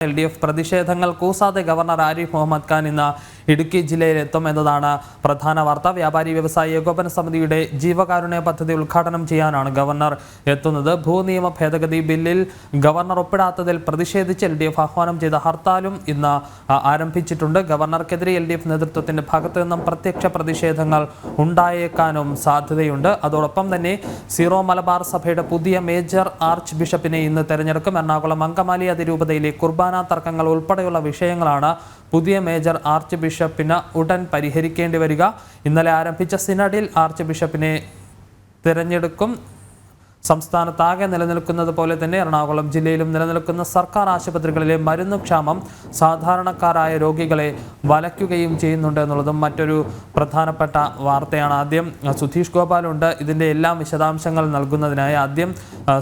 L D F പ്രതിഷേധങ്ങൾ കൂസാതെ governor Arif Muhammad Khan ഇന്ന് ഇടുക്കി ജില്ലയിലെത്തും എന്നതാണ് പ്രധാന വാർത്ത. വ്യാപാരി വ്യവസായ ഏകോപന സമിതിയുടെ ജീവകാരുണ്യ പദ്ധതി ഉദ്ഘാടനം ചെയ്യാനാണ് ഗവർണർ എത്തുന്നത്. ഭൂനിയമ ഭേദഗതി ബില്ലിൽ ഗവർണർ ഒപ്പിടാത്തതിൽ പ്രതിഷേധിച്ച് എൽ ഡി എഫ് ആഹ്വാനം ചെയ്ത ഹർത്താലും ഇന്ന് ആരംഭിച്ചിട്ടുണ്ട്. ഗവർണർക്കെതിരെ എൽ ഡി എഫ് നേതൃത്വത്തിന്റെ ഭാഗത്തു നിന്നും പ്രത്യക്ഷ പ്രതിഷേധങ്ങൾ ഉണ്ടായേക്കാനും സാധ്യതയുണ്ട്. അതോടൊപ്പം തന്നെ സീറോ മലബാർ സഭയുടെ പുതിയ മേജർ ആർച്ച് ബിഷപ്പിനെ ഇന്ന് തെരഞ്ഞെടുക്കും. എറണാകുളം അങ്കമാലി അതിരൂപതയിലെ കുർബാന തർക്കങ്ങൾ ഉൾപ്പെടെയുള്ള വിഷയങ്ങളാണ് പുതിയ മേജർ ആർച്ച് ബിഷപ്പിന് ഉടൻ പരിഹരിക്കേണ്ടി വരിക. ഇന്നലെ ആരംഭിച്ച സിനഡിൽ ആർച്ച് ബിഷപ്പിനെ തിരഞ്ഞെടുക്കും. സംസ്ഥാനത്താകെ നിലനിൽക്കുന്നത് പോലെ തന്നെ എറണാകുളം ജില്ലയിലും നിലനിൽക്കുന്ന സർക്കാർ ആശുപത്രികളിലെ മരുന്ന് ക്ഷാമം സാധാരണക്കാരായ രോഗികളെ വലയ്ക്കുകയും ചെയ്യുന്നുണ്ട് എന്നുള്ളതും മറ്റൊരു പ്രധാനപ്പെട്ട വാർത്തയാണ്. ആദ്യം സുധീഷ് ഗോപാലുണ്ട്. ഇതിന്റെ എല്ലാ വിശദാംശങ്ങൾ നൽകുന്നതിനായി ആദ്യം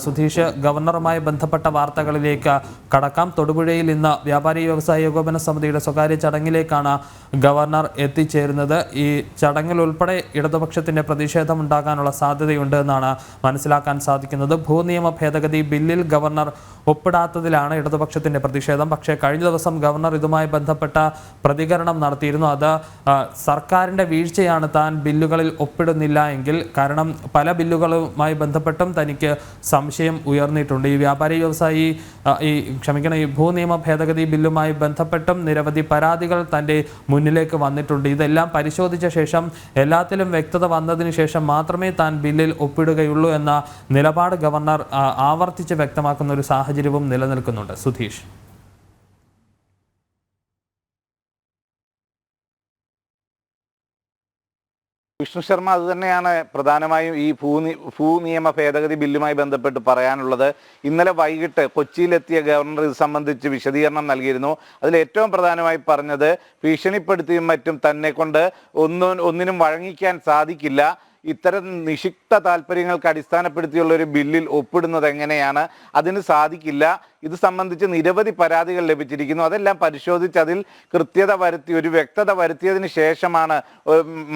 സുധീഷ് ഗവർണറുമായി ബന്ധപ്പെട്ട വാർത്തകളിലേക്ക് കടക്കാം. തൊടുപുഴയിൽ ഇന്ന് വ്യാപാരി വ്യവസായ ഏകോപന സമിതിയുടെ സ്വകാര്യ ചടങ്ങിലേക്കാണ് ഗവർണർ എത്തിച്ചേരുന്നത്. ഈ ചടങ്ങിൽ ഉൾപ്പെടെ ഇടതുപക്ഷത്തിന്റെ പ്രതിഷേധം ഉണ്ടാകാനുള്ള സാധ്യതയുണ്ട് എന്നാണ് മനസ്സിലാക്കാൻ സാധിക്കുന്നത്. ഭൂനിയമ ഭേദഗതി ബില്ലിൽ ഗവർണർ ഒപ്പിടാത്തതിലാണ് ഇടതുപക്ഷത്തിന്റെ പ്രതിഷേധം. പക്ഷേ കഴിഞ്ഞ ദിവസം ഗവർണർ ഇതുമായി ബന്ധപ്പെട്ട പ്രതികരണം നടത്തിയിരുന്നു. അത് സർക്കാരിന്റെ വീഴ്ചയാണ് താൻ ബില്ലുകളിൽ ഒപ്പിടുന്നില്ല എങ്കിൽ കാരണം പല ബില്ലുകളുമായി ബന്ധപ്പെട്ടും തനിക്ക് സംശയം ഉയർന്നിട്ടുണ്ട്. ഈ വ്യാപാരി വ്യവസായി ഈ ക്ഷമിക്കണം ഈ ഭൂനിയമ ഭേദഗതി ബില്ലുമായി ബന്ധപ്പെട്ടും നിരവധി പരാതികൾ തന്റെ മുന്നിലേക്ക് വന്നിട്ടുണ്ട്. ഇതെല്ലാം പരിശോധിച്ച ശേഷം എല്ലാത്തിലും വ്യക്തത വന്നതിന് ശേഷം മാത്രമേ താൻ ബില്ലിൽ ഒപ്പിടുകയുള്ളൂ എന്ന നിലപാട് ഗവർണർ ആവർത്തിച്ച് വ്യക്തമാക്കുന്ന ഒരു സാഹചര്യവും നിലനിൽക്കുന്നുണ്ട്. സുധീഷ്. വിഷ്ണു ശർമ്മ അത് തന്നെയാണ് പ്രധാനമായും ഈ ഭൂനി ഭൂനിയമ ഭേദഗതി ബില്ലുമായി ബന്ധപ്പെട്ട് പറയാനുള്ളത്. ഇന്നലെ വൈകിട്ട് കൊച്ചിയിലെത്തിയ ഗവർണർ ഇത് സംബന്ധിച്ച് വിശദീകരണം നൽകിയിരുന്നു. അതിൽ ഏറ്റവും പ്രധാനമായി പറഞ്ഞത് ഭീഷണിപ്പെടുത്തിയും മറ്റും തന്നെ കൊണ്ട് ഒന്നും ഒന്നിനും വഴങ്ങിക്കാൻ സാധിക്കില്ല. ഇത്തരം നിഷിക്ത താല്പര്യങ്ങൾക്ക് അടിസ്ഥാനപ്പെടുത്തിയുള്ള ഒരു ബില്ലിൽ ഒപ്പിടുന്നത് എങ്ങനെയാണ്? അതിന് സാധിക്കില്ല. ഇത് സംബന്ധിച്ച് നിരവധി പരാതികൾ ലഭിച്ചിരിക്കുന്നു. അതെല്ലാം പരിശോധിച്ച് അതിൽ കൃത്യത വരുത്തി ഒരു വ്യക്തത വരുത്തിയതിന് ശേഷമാണ്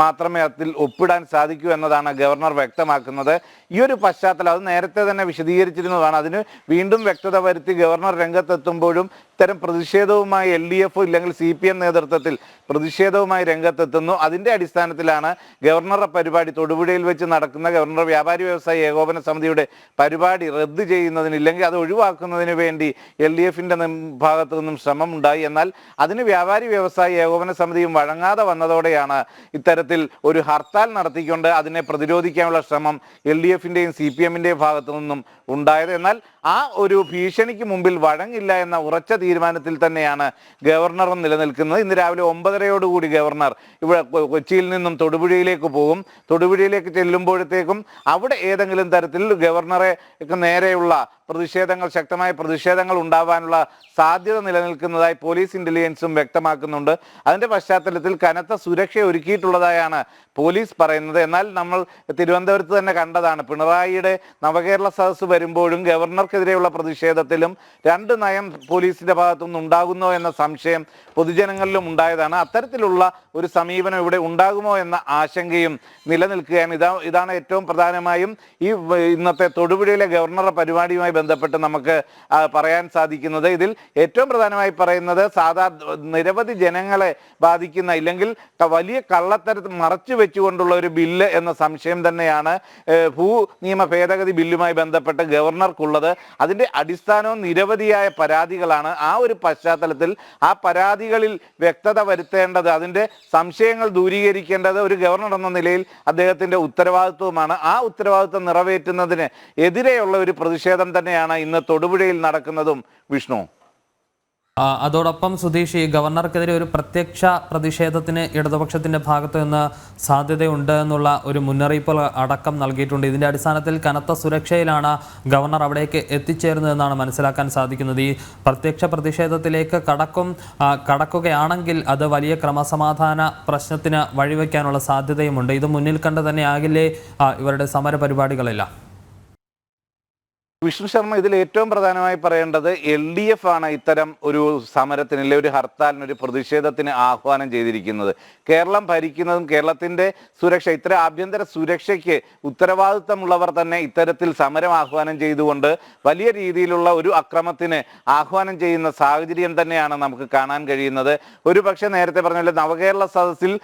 മാത്രമേ അതിൽ ഒപ്പിടാൻ സാധിക്കൂ എന്നതാണ് ഗവർണർ വ്യക്തമാക്കുന്നത്. ഈ ഒരു പശ്ചാത്തലം അത് നേരത്തെ തന്നെ വിശദീകരിച്ചിരുന്നതാണ്. അതിന് വീണ്ടും വ്യക്തത വരുത്തി ഗവർണർ രംഗത്തെത്തുമ്പോഴും ഇത്തരം പ്രതിഷേധവുമായി എൽ ഡി എഫ് ഇല്ലെങ്കിൽ സി പി എം നേതൃത്വത്തിൽ പ്രതിഷേധവുമായി രംഗത്തെത്തുന്നു. അതിന്റെ അടിസ്ഥാനത്തിലാണ് ഗവർണറുടെ പരിപാടി തൊടുപുഴയിൽ വെച്ച് നടക്കുന്ന ഗവർണർ വ്യാപാരി വ്യവസായ ഏകോപന സമിതിയുടെ പരിപാടി റദ്ദ് ചെയ്യുന്നതിന് ഇല്ലെങ്കിൽ അത് ഒഴിവാക്കുന്നതിന് വേണ്ടി എൽ ഡി എഫിന്റെ ഭാഗത്തു നിന്നും ശ്രമം ഉണ്ടായി എന്നാൽ അതിന് വ്യാപാരി വ്യവസായ ഏകോപന സമിതിയും വഴങ്ങാതെ വന്നതോടെയാണ് ഇത്തരത്തിൽ ഒരു ഹർത്താൽ നടത്തിക്കൊണ്ട് അതിനെ പ്രതിരോധിക്കാനുള്ള ശ്രമം എൽ ഡി എഫിന്റെയും സി പി എമ്മിന്റെയും ഭാഗത്തു നിന്നും ഉണ്ടായത്. എന്നാൽ ആ ഒരു ഭീഷണിക്ക് മുമ്പിൽ വഴങ്ങില്ല എന്ന ഉറച്ച തീരുമാനത്തിൽ തന്നെയാണ് ഗവർണറും നിലനിൽക്കുന്നത്. ഇന്ന് രാവിലെ ഒമ്പതരയോടുകൂടി ഗവർണർ ഇവിടെ കൊച്ചിയിൽ നിന്നും തൊടുപുഴയിലേക്ക് പോകും. തൊടുപുഴയിലേക്ക് ചെല്ലുമ്പോഴത്തേക്കും അവിടെ ഏതെങ്കിലും തരത്തിൽ ഗവർണറെ നേരെയുള്ള പ്രതിഷേധങ്ങൾ ശക്തമായ പ്രതിഷേധങ്ങൾ ഉണ്ടാവാനുള്ള സാധ്യത നിലനിൽക്കുന്നതായി പോലീസ് ഇന്റലിജൻസും വ്യക്തമാക്കുന്നുണ്ട്. അതിന്റെ പശ്ചാത്തലത്തിൽ കനത്ത സുരക്ഷ ഒരുക്കിയിട്ടുള്ളതായാണ് പോലീസ് പറയുന്നത്. എന്നാൽ നമ്മൾ തിരുവനന്തപുരത്ത് തന്നെ കണ്ടതാണ്. പിണറായിയുടെ നവകേരള സദസ്സ് വരുമ്പോഴും ഗവർണർക്കെതിരെയുള്ള പ്രതിഷേധത്തിലും രണ്ട് നയം പോലീസിന്റെ ഭാഗത്തുനിന്ന് ഉണ്ടാകുന്നോ എന്ന സംശയം പൊതുജനങ്ങളിലും ഉണ്ടായതാണ്. അത്തരത്തിലുള്ള ഒരു സമീപനം ഇവിടെ ഉണ്ടാകുമോ എന്ന ആശങ്കയും നിലനിൽക്കുകയാണ്. ഇതാ ഇതാണ് ഏറ്റവും പ്രധാനമായും ഈ ഇന്നത്തെ തൊടുപുഴയിലെ ഗവർണറുടെ പരിപാടിയുമായി ബന്ധപ്പെട്ട് നമുക്ക് പറയാൻ സാധിക്കുന്നത്. ഇതിൽ ഏറ്റവും പ്രധാനമായി പറയുന്നത് സാധാരണ നിരവധി ജനങ്ങളെ ബാധിക്കുന്ന ഇല്ലെങ്കിൽ വലിയ കള്ളത്തരത്തിൽ മറച്ചു വെച്ചുകൊണ്ടുള്ള ഒരു ബില്ല് എന്ന സംശയം തന്നെയാണ് ഭൂ നിയമ ഭേദഗതി ബില്ലുമായി ബന്ധപ്പെട്ട് ഗവർണർക്കുള്ളത്. അതിന്റെ അടിസ്ഥാനവും നിരവധിയായ പരാതികളാണ്. ആ ഒരു പശ്ചാത്തലത്തിൽ ആ പരാതികളിൽ വ്യക്തത വരുത്തേണ്ടത് അതിന്റെ സംശയങ്ങൾ ദൂരീകരിക്കേണ്ടത് ഒരു ഗവർണർ എന്ന നിലയിൽ അദ്ദേഹത്തിന്റെ ഉത്തരവാദിത്വമാണ് ആ ഉത്തരവാദിത്വം നിറവേറ്റുന്നതിന് എതിരെയുള്ള ഒരു പ്രതിഷേധം തന്നെയാണ് ഇന്ന് തൊടുപുഴയിൽ നടക്കുന്നതും വിഷ്ണു. അതോടൊപ്പം സുധീഷ് ഈ ഗവർണർക്കെതിരെ ഒരു പ്രത്യക്ഷ പ്രതിഷേധത്തിന് ഇടതുപക്ഷത്തിന്റെ ഭാഗത്തു നിന്ന് സാധ്യതയുണ്ട് എന്നുള്ള ഒരു മുന്നറിയിപ്പ് അടക്കം നൽകിയിട്ടുണ്ട്. ഇതിന്റെ അടിസ്ഥാനത്തിൽ കനത്ത സുരക്ഷയിലാണ് ഗവർണർ അവിടേക്ക് എത്തിച്ചേരുന്നതെന്നാണ് മനസ്സിലാക്കാൻ സാധിക്കുന്നത്. ഈ പ്രത്യക്ഷ പ്രതിഷേധത്തിലേക്ക് കടക്കും കടക്കുകയാണെങ്കിൽ അത് വലിയ ക്രമസമാധാന പ്രശ്നത്തിന് വഴിവെക്കാനുള്ള സാധ്യതയുമുണ്ട്. ഇത് മുന്നിൽ കണ്ട് തന്നെ ആകില്ലേ ഇവരുടെ സമര പരിപാടികളെല്ലാം വിഷ്ണു ശർമ്മ ഇതിൽ ഏറ്റവും പ്രധാനമായി പറയേണ്ടത് എൽ ഡി എഫ് ആണ് ഇത്തരം ഒരു സമരത്തിന് അല്ലെങ്കിൽ ഒരു ഹർത്താലിന് ഒരു പ്രതിഷേധത്തിന് ആഹ്വാനം ചെയ്തിരിക്കുന്നത്. കേരളം ഭരിക്കുന്നതും കേരളത്തിന്റെ സുരക്ഷ ഇത്തരം ആഭ്യന്തര സുരക്ഷയ്ക്ക് ഉത്തരവാദിത്തമുള്ളവർ തന്നെ ഇത്തരത്തിൽ സമരം ആഹ്വാനം ചെയ്തുകൊണ്ട് വലിയ രീതിയിലുള്ള ഒരു അക്രമത്തിന് ആഹ്വാനം ചെയ്യുന്ന സാഹചര്യം തന്നെയാണ് നമുക്ക് കാണാൻ കഴിയുന്നത്. ഒരു പക്ഷേ നേരത്തെ പറഞ്ഞ നവകേരള സദസ്സിൽ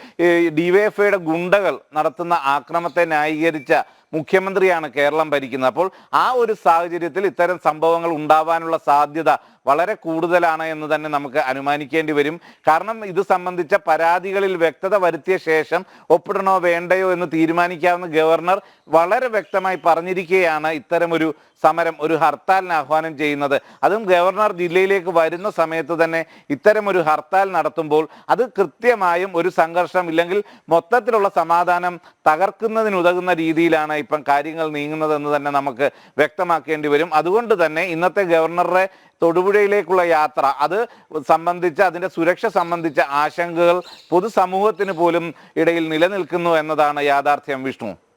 ഡിവൈഎഫ്ഐയുടെ ഗുണ്ടകൾ നടത്തുന്ന ആക്രമത്തെ ന്യായീകരിച്ച മുഖ്യമന്ത്രിയാണ് കേരളം ഭരിക്കുന്നത്. അപ്പോൾ ആ ഒരു സാഹചര്യത്തിൽ ഇത്തരം സംഭവങ്ങൾ ഉണ്ടാവാനുള്ള സാധ്യത വളരെ കൂടുതലാണ് എന്ന് തന്നെ നമുക്ക് അനുമാനിക്കേണ്ടി വരും. കാരണം ഇത് സംബന്ധിച്ച പരാതികളിൽ വ്യക്തത വരുത്തിയ ശേഷം ഒപ്പിടണോ വേണ്ടയോ എന്ന് തീരുമാനിക്കാവുന്ന ഗവർണർ വളരെ വ്യക്തമായി പറഞ്ഞിരിക്കുകയാണ് ഇത്തരമൊരു സമരം ഒരു ഹർത്താലിന് ആഹ്വാനം ചെയ്യുന്നത്. അതും ഗവർണർ ജില്ലയിലേക്ക് വരുന്ന സമയത്ത് തന്നെ ഇത്തരമൊരു ഹർത്താൽ നടത്തുമ്പോൾ അത് കൃത്യമായും ഒരു സംഘർഷം ഇല്ലെങ്കിൽ മൊത്തത്തിലുള്ള സമാധാനം തകർക്കുന്നതിനുതകുന്ന രീതിയിലാണ് ഇപ്പം കാര്യങ്ങൾ നീങ്ങുന്നതെന്ന് തന്നെ നമുക്ക് വ്യക്തമാക്കേണ്ടി വരും. അതുകൊണ്ട് തന്നെ ഇന്നത്തെ ഗവർണറുടെ തൊടുപുഴയിലേക്കുള്ള യാത്ര. അത് സംബന്ധിച്ച് അതിന്റെ സുരക്ഷ സംബന്ധിച്ച ആശങ്കകൾ പൊതുസമൂഹത്തിന് പോലും ഇടയിൽ നിലനിൽക്കുന്നു എന്നതാണ് യാഥാർത്ഥ്യം. വിഷ്ണു?